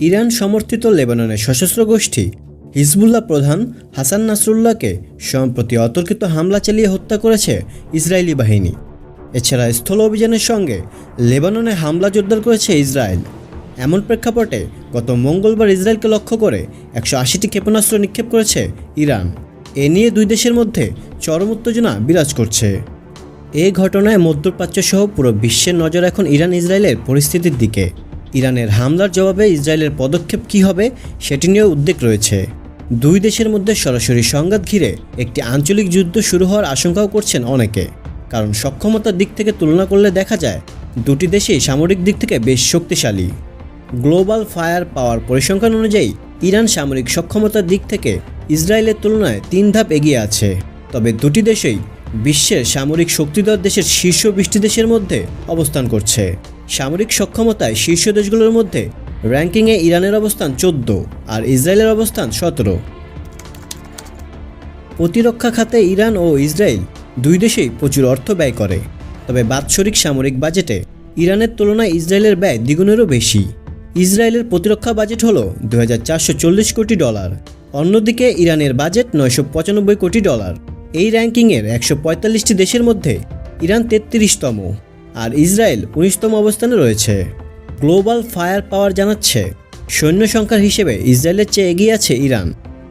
Iran সমর্থিত লেবাননের সশস্ত্র গোষ্ঠী হিজবুল্লাহ প্রধান হাসান নাসরুল্লাহকে সম্প্রতি অতর্কিত হামলা চালিয়ে হত্যা করেছে ইসরায়েলি বাহিনী। এছাড়া স্থল অভিযানের সঙ্গে লেবাননে হামলা জোরদার করেছে ইসরায়েল। এমন প্রেক্ষাপটে গত মঙ্গলবার ইসরায়েলকে লক্ষ্য করে একশো আশিটি ক্ষেপণাস্ত্র নিক্ষেপ করেছে ইরান। এ নিয়ে দুই দেশের মধ্যে চরম উত্তেজনা বিরাজ করছে। এ ঘটনায় মধ্যপ্রাচ্য সহ পুরো বিশ্বের নজর এখন ইরান ইসরায়েলের পরিস্থিতির দিকে। ইরানের হামলার জবাবে ইসরায়েলের পদক্ষেপ কী হবে সেটি নিয়েও উদ্বেগ রয়েছে। দুই দেশের মধ্যে সরাসরি সংঘাত ঘিরে একটি আঞ্চলিক যুদ্ধ শুরু হওয়ার আশঙ্কাও করছেন অনেকে। কারণ সক্ষমতার দিক থেকে তুলনা করলে দেখা যায়, দুটি দেশই সামরিক দিক থেকে বেশ শক্তিশালী। গ্লোবাল ফায়ার পাওয়ার পরিসংখ্যান অনুযায়ী, ইরান সামরিক সক্ষমতার দিক থেকে ইসরায়েলের তুলনায় তিন ধাপ এগিয়ে আছে। তবে দুটি দেশই বিশ্বের সামরিক শক্তিধর দেশের শীর্ষ বিশটি দেশের মধ্যে অবস্থান করছে। সামরিক সক্ষমতায় শীর্ষ দেশগুলোর মধ্যে র্যাঙ্কিংয়ে ইরানের অবস্থান চোদ্দ আর ইসরায়েলের অবস্থান সতেরো। প্রতিরক্ষা খাতে ইরান ও ইসরায়েল দুই দেশেই প্রচুর অর্থ ব্যয় করে, তবে বাৎসরিক সামরিক বাজেটে ইরানের তুলনায় ইসরায়েলের ব্যয় দ্বিগুণেরও বেশি। ইসরায়েলের প্রতিরক্ষা বাজেট হল দু হাজার চারশো চল্লিশ কোটি ডলার, অন্যদিকে ইরানের বাজেট নয়শো পঁচানব্বই কোটি ডলার। এই র্যাঙ্কিংয়ের একশো দেশের মধ্যে ইরান তেত্রিশতম। আর ইসরায়েল উনিশতম অবস্থানে রয়েছে। গ্লোবাল ফায়ার পাওয়ার জানাচ্ছে, সৈন্য সংখ্যার হিসেবে ইসরায়েলের চেয়ে এগিয়ে আছে ইরান।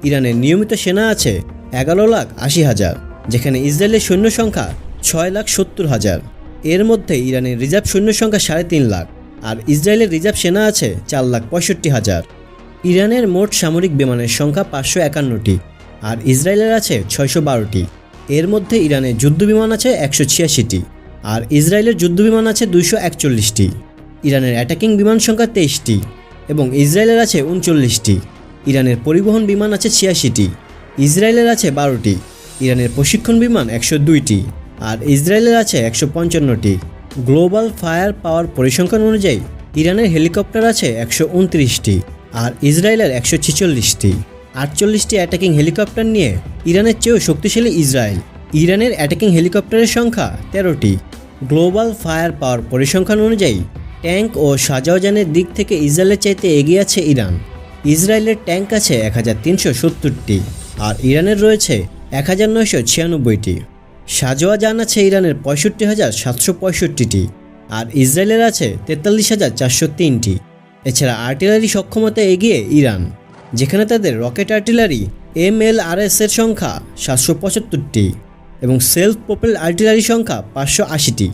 ইরানের নিয়মিত সেনা আছে এগারো লাখ আশি হাজার, যেখানে ইসরায়েলের সৈন্য সংখ্যা ছয় লাখ সত্তর হাজার। এর মধ্যে ইরানের রিজার্ভ সৈন্য সংখ্যা সাড়ে তিন লাখ, আর ইসরায়েলের রিজার্ভ সেনা আছে চার লাখ পঁয়ষট্টি হাজার। ইরানের মোট সামরিক বিমানের সংখ্যা পাঁচশো একান্নটি, আর ইসরায়েলের আছে ছয়শো বারোটি। এর মধ্যে ইরানের যুদ্ধবিমান আছে একশো ছিয়াশিটি। আর ইসরায়েলের যুদ্ধবিমান আছে দুইশো একচল্লিশটি, ইরানের অ্যাটাকিং বিমান সংখ্যা তেইশটি এবং ইসরায়েলের আছে উনচল্লিশটি, ইরানের পরিবহন বিমান আছে ছিয়াশিটি, ইসরায়েলের আছে বারোটি, ইরানের প্রশিক্ষণ বিমান একশো দুইটি আর ইসরায়েলের আছে একশো পঞ্চান্নটি। গ্লোবাল ফায়ার পাওয়ার পরিসংখ্যান অনুযায়ী ইরানের হেলিকপ্টার আছে একশো উনত্রিশটি আর ইসরায়েলের একশো ছেচল্লিশটি। আটচল্লিশটি অ্যাটাকিং হেলিকপ্টার নিয়ে ইরানের চেয়েও শক্তিশালী ইসরায়েল। ইরানের অ্যাটাকিং হেলিকপ্টারের সংখ্যা তেরোটি গ্লোবাল ফায়ার পাওয়ার পরিসংখ্যান অনুযায়ী, ট্যাঙ্ক ও সাজাওয়াজানের দিক থেকে ইসরায়েলের চাইতে এগিয়ে আছে ইরান। ইসরায়েলের ট্যাঙ্ক আছে এক হাজার তিনশো সত্তরটি আর ইরানের রয়েছে এক হাজার নয়শো ছিয়ানব্বইটি। সাজোয়া যান আছে ইরানের পঁয়ষট্টি হাজার সাতশো পঁয়ষট্টিটি আর ইসরায়েলের আছে তেতাল্লিশ হাজার চারশো তিনটি। এছাড়া আর্টিলারি সক্ষমতা এগিয়ে ইরান, যেখানে তাদের rocket artillery M L R এর সংখ্যা সাতশো পঁচাত্তরটি। এবং সেলফ প্রোপেল আর্টিলারি সংখ্যা পাঁচশো আশিটি।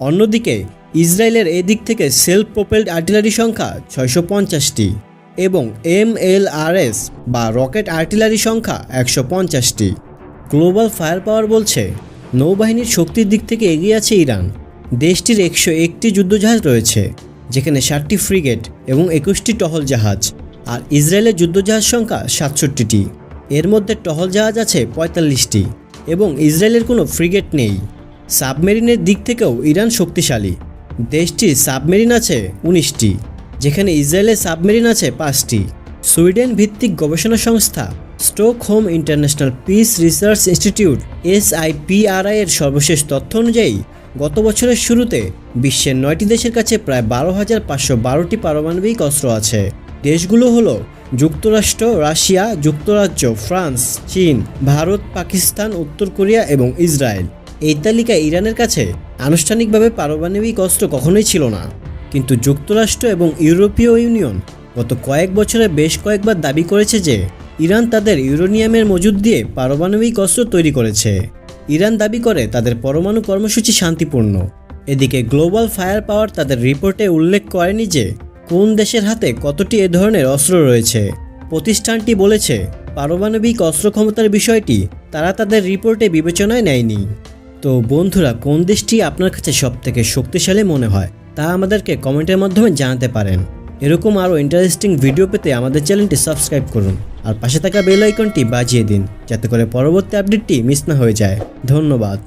অন্যদিকে, ইসরায়েলের এদিক থেকে সেলফ প্রোপেলড আর্টিলারি সংখ্যা ছয়শো পঞ্চাশটি এবং এম এল আর এস বা রকেট আর্টিলারি সংখ্যা একশো পঞ্চাশটি। গ্লোবাল ফায়ার পাওয়ার বলছে, নৌবাহিনীর শক্তির দিক থেকে এগিয়ে আছে ইরান। দেশটির একশো একটি যুদ্ধজাহাজ রয়েছে, যেখানে ষাটটি ফ্রিগেট এবং একুশটি টহল জাহাজ, আর ইসরায়েলের যুদ্ধজাহাজ সংখ্যা সাতষট্টিটি। এর মধ্যে টহল জাহাজ আছে পঁয়তাল্লিশটি। এবং ইসরায়েলের কোনো ফ্রিগেট নেই। সাবমেরিনের দিক থেকেও ইরান শক্তিশালী। দেশটির সাবমেরিন আছে উনিশটি, যেখানে ইসরায়েলের সাবমেরিন আছে পাঁচটি। সুইডেন ভিত্তিক গবেষণা সংস্থা Stockholm International Peace Research Institute SIPRI এর সর্বশেষ তথ্য অনুযায়ী, গত বছরের শুরুতে বিশ্বের নয়টি দেশের কাছে প্রায় বারো হাজার পাঁচশো বারোটি পারমাণবিক অস্ত্র আছে। দেশগুলো হলো যুক্তরাষ্ট্র, রাশিয়া, যুক্তরাজ্য, ফ্রান্স, চীন, ভারত, পাকিস্তান, উত্তর কোরিয়া এবং ইসরায়েল। এই তালিকায় ইরানের কাছে আনুষ্ঠানিকভাবে পারমাণবিক অস্ত্র কখনোই ছিল না। কিন্তু যুক্তরাষ্ট্র এবং ইউরোপীয় ইউনিয়ন গত কয়েক বছরে বেশ কয়েকবার দাবি করেছে যে ইরান তাদের ইউরোনিয়ামের মজুদ দিয়ে পারমাণবিক অস্ত্র তৈরি করেছে। ইরান দাবি করে তাদের পরমাণু কর্মসূচি শান্তিপূর্ণ। এদিকে গ্লোবাল ফায়ার পাওয়ার তাদের রিপোর্টে উল্লেখ করেনি যে কোন দেশের হাতে কতটি এ ধরনের অস্ত্র রয়েছে? প্রতিষ্ঠানটি বলেছে, পারমাণবিক অস্ত্র ক্ষমতার বিষয়টি তারা তাদের রিপোর্টে বিবেচনায় নেয়নি। তো বন্ধুরা, কোন দেশটি আপনার কাছে সবথেকে শক্তিশালী মনে হয়, তা আমাদেরকে কমেন্টের মাধ্যমে জানাতে পারেন। এরকম আরও ইন্টারেস্টিং ভিডিও পেতে আমাদের চ্যানেলটি সাবস্ক্রাইব করুন আর পাশে থাকা বেল আইকনটি বাজিয়ে দিন, যাতে করে পরবর্তী আপডেটটি মিস না হয়ে যায়। ধন্যবাদ।